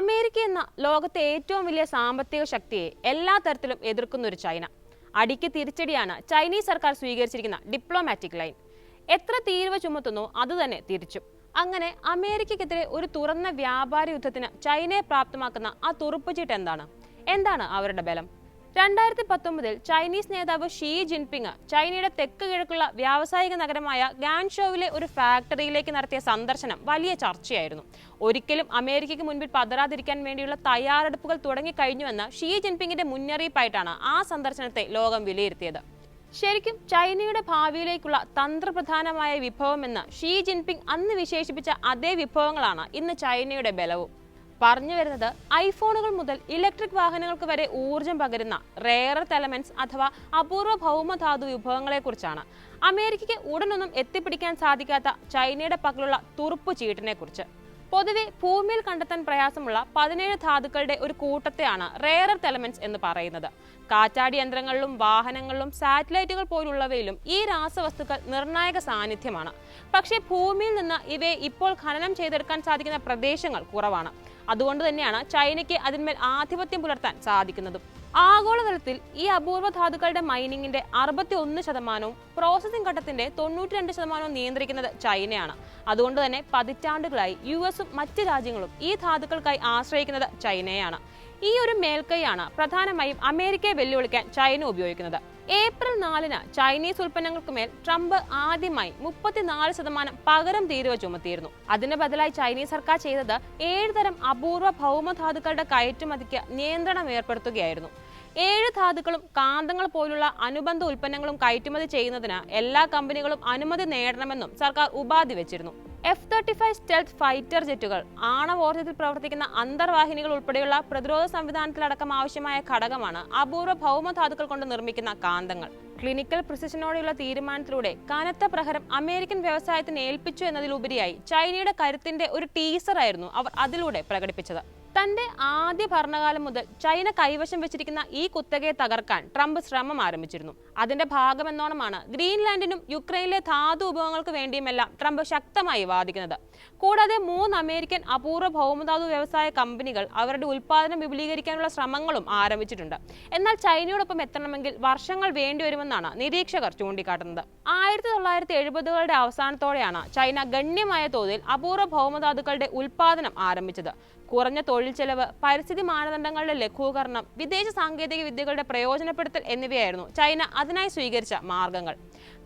America എന്ന ലോകത്തെ ഏറ്റവും വലിയ സാമ്പത്തിക ശക്തിയെ എല്ലാ തരത്തിലും എതിർക്കുന്ന ഒരു ചൈന. അടിക്ക് തിരിച്ചടിയാണ് ചൈനീസ് സർക്കാർ സ്വീകരിച്ചിരിക്കുന്ന ഡിപ്ലോമാറ്റിക് ലൈൻ എത്ര തീരുവ ചുമത്തുന്നു അതുതന്നെ തിരിച്ചു. അങ്ങനെ അമേരിക്കക്കെതിരെ ഒരു തുറന്ന വ്യാപാര യുദ്ധത്തിന് ചൈനയെ പ്രാപ്തമാക്കുന്ന ആ തുറുപ്പുചീട്ട് എന്താണ്? എന്താണ് അവരുടെ ബലം? രണ്ടായിരത്തി പത്തൊമ്പതിൽ ചൈനീസ് നേതാവ് ഷീ ജിൻപിങ് ചൈനയുടെ തെക്ക് കിഴക്കുള്ള വ്യാവസായിക നഗരമായ ഗാൻഷോവിലെ ഒരു ഫാക്ടറിയിലേക്ക് നടത്തിയ സന്ദർശനം വലിയ ചർച്ചയായിരുന്നു. ഒരിക്കലും അമേരിക്കയ്ക്ക് മുൻപിൽ പതരാതിരിക്കാൻ വേണ്ടിയുള്ള തയ്യാറെടുപ്പുകൾ തുടങ്ങിക്കഴിഞ്ഞുവെന്ന് ഷീ ജിൻപിങ്ങിന്റെ മുന്നറിയിപ്പായിട്ടാണ് ആ സന്ദർശനത്തെ ലോകം വിലയിരുത്തിയത്. ശരിക്കും ചൈനയുടെ ഭാവിയിലേക്കുള്ള തന്ത്രപ്രധാനമായ വിഭവമെന്ന് ഷീ ജിൻപിങ് അന്ന് വിശേഷിപ്പിച്ച അതേ വിഭവങ്ങളാണ് ഇന്ന് ചൈനയുടെ ബലവും. പറഞ്ഞു വരുന്നത് ഐഫോണുകൾ മുതൽ ഇലക്ട്രിക് വാഹനങ്ങൾക്ക് വരെ ഊർജം പകരുന്ന റേറർ എലമെന്റ്സ് അഥവാ അപൂർവ ഭൗമധാതു വിഭവങ്ങളെക്കുറിച്ചാണ്. അമേരിക്കയ്ക്ക് ഉടനൊന്നും എത്തിപ്പിടിക്കാൻ സാധിക്കാത്ത ചൈനയുടെ പക്കലുള്ള തുറുപ്പു ചീട്ടിനെ കുറിച്ച് പൊതുവെ ഭൂമിയിൽ കണ്ടെത്താൻ പ്രയാസമുള്ള പതിനേഴ് ധാതുക്കളുടെ ഒരു കൂട്ടത്തെയാണ് റേറർ എലമെന്റ്സ് എന്ന് പറയുന്നത്. കാറ്റാടി യന്ത്രങ്ങളിലും വാഹനങ്ങളിലും സാറ്റലൈറ്റുകൾ പോലുള്ളവയിലും ഈ രാസവസ്തുക്കൾ നിർണായക സാന്നിധ്യമാണ്. പക്ഷേ ഭൂമിയിൽ നിന്ന് ഇവയെ ഇപ്പോൾ ഖനനം ചെയ്തെടുക്കാൻ സാധിക്കുന്ന പ്രദേശങ്ങൾ കുറവാണ്. അതുകൊണ്ട് തന്നെയാണ് ചൈനയ്ക്ക് അതിന്മേൽ ആധിപത്യം പുലർത്താൻ സാധിക്കുന്നതും. ആഗോളതലത്തിൽ ഈ അപൂർവ ധാതുക്കളുടെ മൈനിങ്ങിന്റെ അറുപത്തി ഒന്ന് ശതമാനവും പ്രോസസ്സിംഗ് ഘട്ടത്തിന്റെ തൊണ്ണൂറ്റി രണ്ട് ശതമാനവും നിയന്ത്രിക്കുന്നത് ചൈനയാണ്. അതുകൊണ്ട് തന്നെ പതിറ്റാണ്ടുകളായി യു എസും മറ്റ് രാജ്യങ്ങളും ഈ ധാതുക്കൾക്കായി ആശ്രയിക്കുന്നത് ചൈനയാണ്. ഈ ഒരു മേൽക്കൈയാണ് പ്രധാനമായും അമേരിക്കയെ വെല്ലുവിളിക്കാൻ ചൈന ഉപയോഗിക്കുന്നത്. ഏപ്രിൽ നാലിന് ചൈനീസ് ഉൽപ്പന്നങ്ങൾക്ക് മേൽ ട്രംപ് ആദ്യമായി മുപ്പത്തിനാല് ശതമാനം പകരം തീരുവ ചുമത്തിയിരുന്നു. അതിന് ബദലായി ചൈനീസ് സർക്കാർ ചെയ്തത് ഏഴ് തരം അപൂർവ ഭൗമധാതുക്കളുടെ കയറ്റുമതിക്ക് നിയന്ത്രണം ഏർപ്പെടുത്തുകയായിരുന്നു. ഏഴ് ധാതുക്കളും കാന്തങ്ങൾ പോലുള്ള അനുബന്ധ ഉൽപ്പന്നങ്ങളും കയറ്റുമതി ചെയ്യുന്നതിന് എല്ലാ കമ്പനികളും അനുമതി നേടണമെന്നും സർക്കാർ ഉപാധി വെച്ചിരുന്നു. F thirty five stealth fighter ജെറ്റുകൾ ആണവോർജത്തിൽ പ്രവർത്തിക്കുന്ന അന്തർവാഹിനികൾ ഉൾപ്പെടെയുള്ള പ്രതിരോധ സംവിധാനത്തിലടക്കം ആവശ്യമായ ഘടകമാണ് അപൂർവ ഭൗമധാതുക്കൾ കൊണ്ട് നിർമ്മിക്കുന്ന കാന്തങ്ങൾ. ക്ലിനിക്കൽ പ്രിസിഷനോടെയുള്ള തീരുമാനത്തിലൂടെ കനത്ത പ്രഹരം അമേരിക്കൻ വ്യവസായത്തിന് ഏൽപ്പിച്ചു എന്നതിലുപരിയായി ചൈനയുടെ കരുത്തിന്റെ ഒരു ടീസറായിരുന്നു അവർ അതിലൂടെ പ്രകടിപ്പിച്ചത്. തന്റെ ആദ്യ ഭരണകാലം മുതൽ ചൈന കൈവശം വെച്ചിരിക്കുന്ന ഈ കുത്തകയെ തകർക്കാൻ ട്രംപ് ശ്രമം ആരംഭിച്ചിരുന്നു. അതിന്റെ ഭാഗമെന്നോണമാണ് ഗ്രീൻലാൻഡിനും യുക്രൈനിലെ ധാതു ഉപയോഗങ്ങൾക്ക് വേണ്ടിയുമെല്ലാം ട്രംപ് ശക്തമായി വാദിക്കുന്നത്. കൂടാതെ മൂന്ന് അമേരിക്കൻ അപൂർവ ഭൗമധാതു വ്യവസായ കമ്പനികൾ അവരുടെ ഉൽപ്പാദനം വിപുലീകരിക്കാനുള്ള ശ്രമങ്ങളും ആരംഭിച്ചിട്ടുണ്ട്. എന്നാൽ ചൈനയോടൊപ്പം എത്തണമെങ്കിൽ വർഷങ്ങൾ വേണ്ടിവരുമെന്നാണ് നിരീക്ഷകർ ചൂണ്ടിക്കാട്ടുന്നത്. ആയിരത്തി തൊള്ളായിരത്തി എഴുപതുകളുടെ അവസാനത്തോടെയാണ് ചൈന ഗണ്യമായ തോതിൽ അപൂർവ ഭൗമധാതുക്കളുടെ ഉൽപ്പാദനം ആരംഭിച്ചത്. കുറഞ്ഞ തൊഴിൽ ചെലവ് പരിസ്ഥിതി മാനദണ്ഡങ്ങളുടെ ലഘൂകരണം വിദേശ സാങ്കേതിക വിദ്യകളുടെ പ്രയോജനപ്പെടുത്തൽ എന്നിവയായിരുന്നു ചൈന അതിനായി സ്വീകരിച്ച മാർഗങ്ങൾ.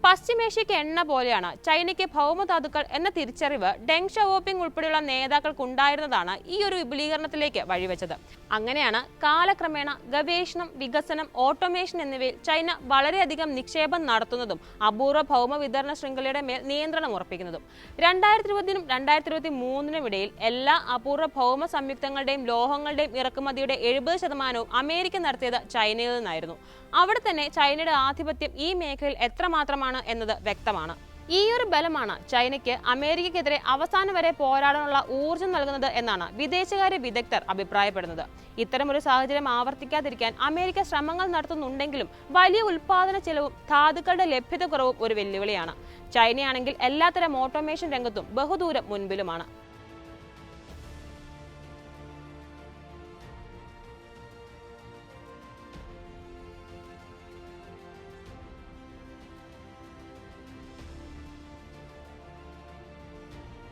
പശ്ചിമേഷ്യയ്ക്ക് എണ്ണ പോലെയാണ് ചൈനയ്ക്ക് ഭൗമധാതുക്കൾ എന്ന തിരിച്ചറിവ് ഡെങ് ഷവോപ്പിംഗ് ഉൾപ്പെടെയുള്ള നേതാക്കൾക്ക് ഉണ്ടായിരുന്നതാണ് ഈ ഒരു വിപുലീകരണത്തിലേക്ക് വഴിവെച്ചത്. അങ്ങനെയാണ് കാലക്രമേണ ഗവേഷണം വികസനം ഓട്ടോമേഷൻ എന്നിവയിൽ ചൈന വളരെയധികം നിക്ഷേപം നടത്തുന്നതും അപൂർവ ഭൗമ വിതരണ ശൃംഖലയുടെ മേൽ നിയന്ത്രണം ഉറപ്പിക്കുന്നതും. രണ്ടായിരത്തി ഇരുപതിനും രണ്ടായിരത്തി ഇരുപത്തി മൂന്നിനും ഇടയിൽ എല്ലാ അപൂർവ ഭൗമ സംയുക്തങ്ങളുടെയും ലോഹങ്ങളുടെയും ഇറക്കുമതിയുടെ എഴുപത് ശതമാനവും അമേരിക്ക നടത്തിയത് ചൈനയിൽ നിന്നായിരുന്നു. അവിടെ തന്നെ ചൈനയുടെ ആധിപത്യം ഈ മേഖലയിൽ എത്രമാത്രമാണ് എന്നത് വ്യക്തമാണ്. ഈ ഒരു ബലമാണ് ചൈനയ്ക്ക് അമേരിക്കയ്ക്കെതിരെ അവസാനം വരെ പോരാടാനുള്ള ഊർജം നൽകുന്നത് എന്നാണ് വിദേശകാര്യ വിദഗ്ധർ അഭിപ്രായപ്പെടുന്നത്. ഇത്തരമൊരു സാഹചര്യം ആവർത്തിക്കാതിരിക്കാൻ അമേരിക്ക ശ്രമങ്ങൾ നടത്തുന്നുണ്ടെങ്കിലും വലിയ ഉൽപാദന ചെലവും ധാതുക്കളുടെ ലഭ്യത കുറവും ഒരു വെല്ലുവിളിയാണ്. ചൈനയാണെങ്കിൽ എല്ലാത്തരം ഓട്ടോമേഷൻ രംഗത്തും ബഹുദൂരം മുൻപിലുമാണ്.